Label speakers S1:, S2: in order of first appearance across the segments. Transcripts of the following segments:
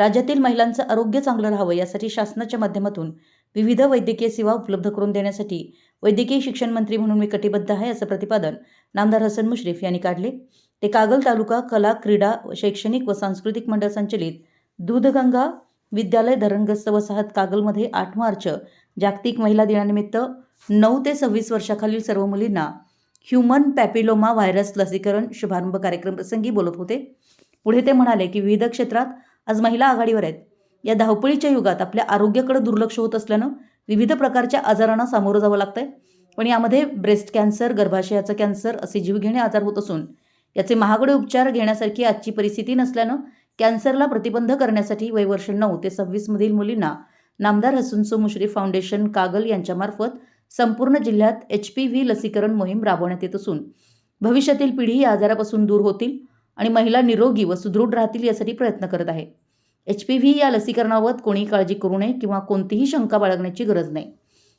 S1: राज्यातील महिलांचं आरोग्य चांगलं राहावं यासाठी शासनाच्या माध्यमातून विविध वैद्यकीय सेवा उपलब्ध करून देण्यासाठी वैद्यकीय शिक्षण मंत्री म्हणून मी कटिबद्ध आहे असं प्रतिपादन नामदार हसन मुश्रीफ यांनी काढले. ते कागल तालुका कला क्रीडा शैक्षणिक व सांस्कृतिक मंडळ संचलित दूधगंगा विद्यालय धरणग्रस्त वसाहत कागलमध्ये आठ मार्च जागतिक महिला दिनानिमित्त नऊ ते सव्वीस वर्षाखालील सर्व मुलींना ह्युमन पॅपिलोमा व्हायरस लसीकरण शुभारंभ कार्यक्रम प्रसंगी बोलत होते. पुढे ते म्हणाले की विविध क्षेत्रात आज महिला आघाडीवर आहेत. या धावपळीच्या युगात आपल्या आरोग्याकडे दुर्लक्ष होत असल्यानं विविध प्रकारच्या आजारांना सामोरं जावं लागतंय. पण यामध्ये ब्रेस्ट कॅन्सर गर्भाशयाचा कॅन्सर असे जीवघेणे आजार होत असून याचे महागडे उपचार घेण्यासारखी आजची परिस्थिती नसल्यानं कॅन्सरला प्रतिबंध करण्यासाठी वयवर्ष नऊ ते सव्वीसमधील मुलींना नामदार हसनसो मुश्रीफ फाउंडेशन कागल यांच्यामार्फत संपूर्ण जिल्ह्यात एच पी व्ही लसीकरण मोहीम राबवण्यात येत असून भविष्यातील पिढी या आजारापासून दूर होतील. आणि महिला निरोगी व सुदृढ राहतील यासाठी प्रयत्न करत आहे. एच पी व्ही या लसीकरणाबाबत कोणी काळजी करू नये किंवा कोणतीही शंका बाळगण्याची गरज नाही.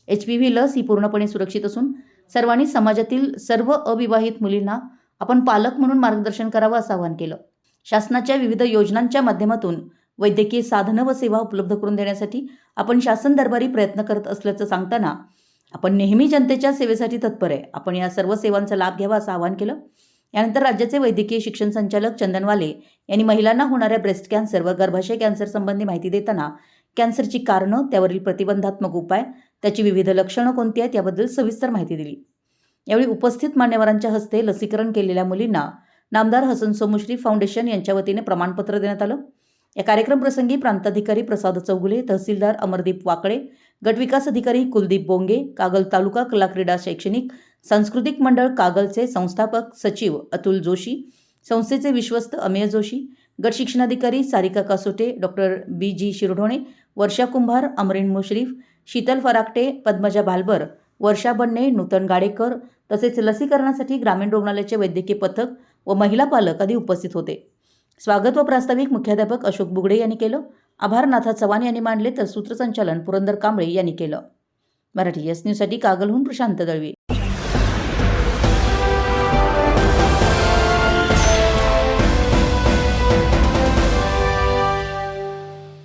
S1: एच पी व्ही लस ही पूर्णपणे सुरक्षित असून सर्वांनी समाजातील सर्व अविवाहित मुलींना आपण पालक म्हणून मार्गदर्शन करावं असं आवाहन केलं. शासनाच्या विविध योजनांच्या माध्यमातून वैद्यकीय साधनं व सेवा उपलब्ध करून देण्यासाठी आपण शासन दरबारी प्रयत्न करत असल्याचं सांगताना आपण नेहमी जनतेच्या सेवेसाठी तत्पर आहे. आपण या सर्व सेवांचा लाभ घ्यावा असं आवाहन केलं. यानंतर राज्याचे वैद्यकीय शिक्षण संचालक चंदनवाले यांनी महिलांना होणाऱ्या ब्रेस्ट कॅन्सर व गर्भाशय कॅन्सर संबंधी माहिती देताना कॅन्सरची कारणं त्यावरील प्रतिबंधात्मक उपाय त्याची विविध लक्षणं कोणती आहेत याबद्दल सविस्तर माहिती दिली. यावेळी उपस्थित मान्यवरांच्या हस्ते लसीकरण केलेल्या मुलींना नामदार हसन सोमुश्री फाउंडेशन यांच्या वतीने प्रमाणपत्र देण्यात आलं. या कार्यक्रम प्रसंगी प्रांताधिकारी प्रसाद चौगुले तहसीलदार अमरदीप वाकळे गटविकास अधिकारी कुलदीप बोंगे कागल तालुका कला क्रीडा शैक्षणिक सांस्कृतिक मंडळ कागलचे संस्थापक सचिव अतुल जोशी संस्थेचे विश्वस्त अमेय जोशी गट शिक्षणाधिकारी Sarika Kasote doctor B G Shirdhone Varsha Kumbhar Amreen Mushrif Sheetal Farakate Padmaja Bhalbar Varsha Banne Nutan Gadekar तसेच लसीकरणासाठी ग्रामीण रुग्णालयाचे वैद्यकीय पथक व महिला पालक आदी उपस्थित होते. स्वागत व प्रास्ताविक मुख्याध्यापक अशोक बुगडे यांनी केलं. आभारनाथा चव्हाण यांनी मांडले तर सूत्रसंचालन पुरंदर कांबळे यांनी केलं. मराठी एस न्यूजसाठी कागलहून प्रशांत दळवी.